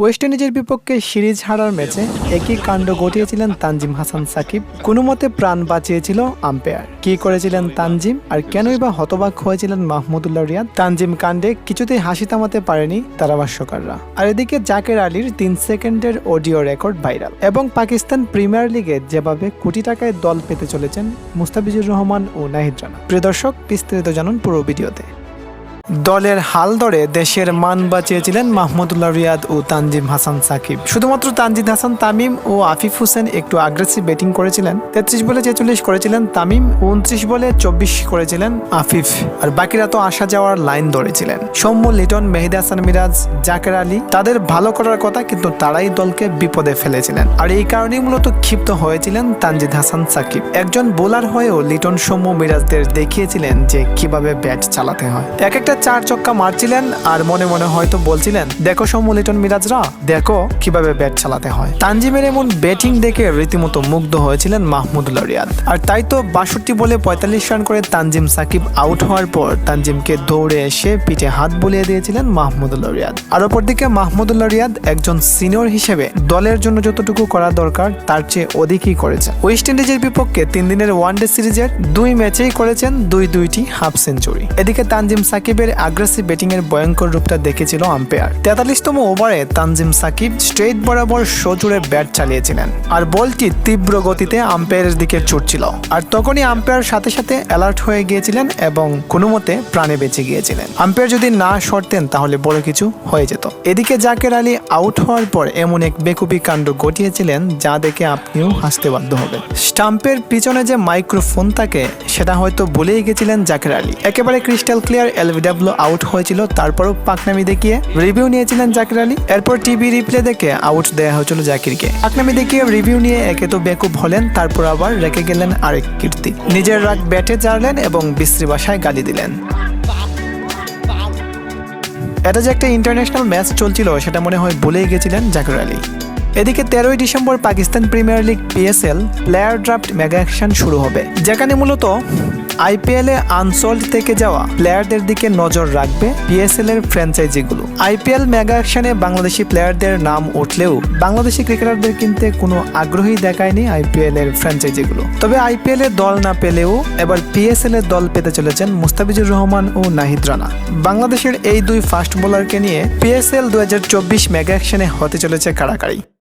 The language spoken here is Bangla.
ওয়েস্ট ইন্ডিজের বিপক্ষে সিরিজ হারার ম্যাচে একই কাণ্ড ঘটিয়েছিলেন তানজিম হাসান সাকিব। কোনো মতে প্রাণ বাঁচিয়েছিল আম্পায়ার। কি করেছিলেন তানজিম আর কেনই বা হতবাক হয়েছিলেন মাহমুদুল্লাহ রিয়াদ? তানজিম কাণ্ডে কিছুতেই হাসি থামাতে পারেনি ধারাভাষ্যকাররা আর এদিকে জাকের আলীর তিন সেকেন্ডের অডিও রেকর্ড ভাইরাল। এবং পাকিস্তান প্রিমিয়ার লিগে যেভাবে কোটি টাকায় দল পেতে চলেছেন মুস্তাফিজুর রহমান ও নাহিদ রানা। প্রিয় দর্শক, বিস্তারিত জানুন পুরো ভিডিওতে। দলের হাল ধরে দেশের মান বাঁচিয়েছিলেন মাহমুদুল্লাহ রিয়াদ ও তানজিম হাসান সাকিব। শুধুমাত্র তানজিদ হাসান, তামিম ও আফিফ হোসেন একটু আগ্রেসিভ ব্যাটিং করেছিলেন। তেত্রিশ বলে ছেচল্লিশ করেছিলেন তামিম, উনত্রিশ বলে চব্বিশ করেছিলেন আফিফ। আর বাকিরা তো আসা যাওয়ার লাইন ধরেছিলেন। সৌম্য, লিটন, মেহেদি হাসান, মিরাজ, জাকের আলী, তাদের ভালো করার কথা কিন্তু তারাই দলকে বিপদে ফেলেছিলেন। আর এই কারণেই মূলত ক্ষিপ্ত হয়েছিলেন তানজিদ হাসান সাকিব। একজন বোলার হয়েও লিটন, সৌম্য, মিরাজদের দেখিয়েছিলেন যে কীভাবে ব্যাট চালাতে হয়। এক একটা চার চক্কা মারছিলেন আর মনে মনে হয়তো বলছিলেন, দেখো সৌম্য লিটন মিরাজরা, দেখো কীভাবে ব্যাট চালাতে হয়। তানজিমের এমন ব্যাটিং দেখে রীতিমতো মুগ্ধ হয়েছিলেন মাহমুদুল্লাহ রিয়াদ আর তাই তো বাষট্টি বলে পঁয়তাল্লিশ রান করে তানজিম সাকিব আউট হওয়ার পর তানজিমকে দৌড়ে এসে পিঠে হাত বুলিয়ে দিয়েছিলেন মাহমুদুল্লাহ রিয়াদ আর অপরদিকে মাহমুদুল্লাহ রিয়াদ একজন সিনিয়র হিসেবে দলের জন্য যতটুকু করা দরকার, তার চেয়ে অধিকই করেছেন। ওয়েস্ট ইন্ডিজের বিপক্ষে তিন দিনের ওয়ানডে সিরিজের দুই ম্যাচেই করেছেন দুই দুইটি হাফ সেঞ্চুরি। এদিকে তানজিম সাকিবের আগ্রাসিভ ব্যাটিং এর ভয়ঙ্কর রূপটা দেখেছিল আম্পায়ার তেতাল্লিশতম ওভারে তানজিম সাকিব স্ট্রেট বরাবর সজুড়ে ব্যাট চালিয়েছিলেন। আর বলটি তীব্র গতিতে আম্পায়ারের দিকে ছুটছিল। আর তখনই আম্পায়ার সাথে সাথে অ্যালার্ট হয়ে গিয়েছিলেন এবং কোনো মতে প্রাণে বেঁচে গিয়েছিলেন। আম্পায়ার যদি না সরতেন তাহলে বড় কিছু হয়ে যেত। এদিকে জাকের আলী আউট হওয়ার পর এমন এক বেকুবি কাণ্ড ঘটিয়েছিলেন যা দেখে আপনিও হাসতে বাধ্য হবেন। স্টাম্পের পিছনে যে মাইক্রোফোন থাকে, সেটা হয়তো ভুলেই গেছিলেন জাকের আলী। একেবারে ক্রিস্টাল ক্লিয়ার এলবিডাব্লিউ আউট হয়েছিল, তারপরও পাকনামি দেখিয়ে রিভিউ নিয়েছিলেন জাকির আলী। এরপর টিভি রিপ্লে দেখে আউট দেওয়া হয়েছিল জাকিরকে। পাকনামি দেখিয়ে রিভিউ নিয়ে একে তো বেকুব হলেন, তারপর আবার রেখে গেলেন আরেক কীর্তি। নিজের রাগ ব্যাটে চাড়লেন এবং বিশ্রী ভাষায় গালি দিলেন। এটা যে একটা ইন্টারন্যাশনাল ম্যাচ চলছিল, সেটা মনে হয় ভুলেই গেছিলেন জাকির আলী। এদিকে তেরোই December Pakistan premier league PSL player draft mega auction শুরু হবে, যেখানে মূলত আইপিএল আনসোল্ড থেকে যাওয়া প্লেয়ারদের দিকে নজর রাখবে পিএসএল এর ফ্র্যাঞ্চাইজিগুলো। আইপিএল মেগা অ্যাকশনে বাংলাদেশি প্লেয়ারদের নাম উঠলেও বাংলাদেশি ক্রিকেটারদের কিনতে কোনো আগ্রহী দেখায়নি আইপিএল এর ফ্র্যাঞ্চাইজিগুলো। তবে আইপিএল এ দল না পেলেও এবার পিএসএল এর দল পেতে চলেছেন মুস্তাফিজুর রহমান ও নাহিদ রানা। বাংলাদেশের এই দুই ফাস্ট বোলারকে নিয়ে পিএসএল দু হাজার মেগা অ্যাকশনে হতে চলেছে কাড়াকাড়ি।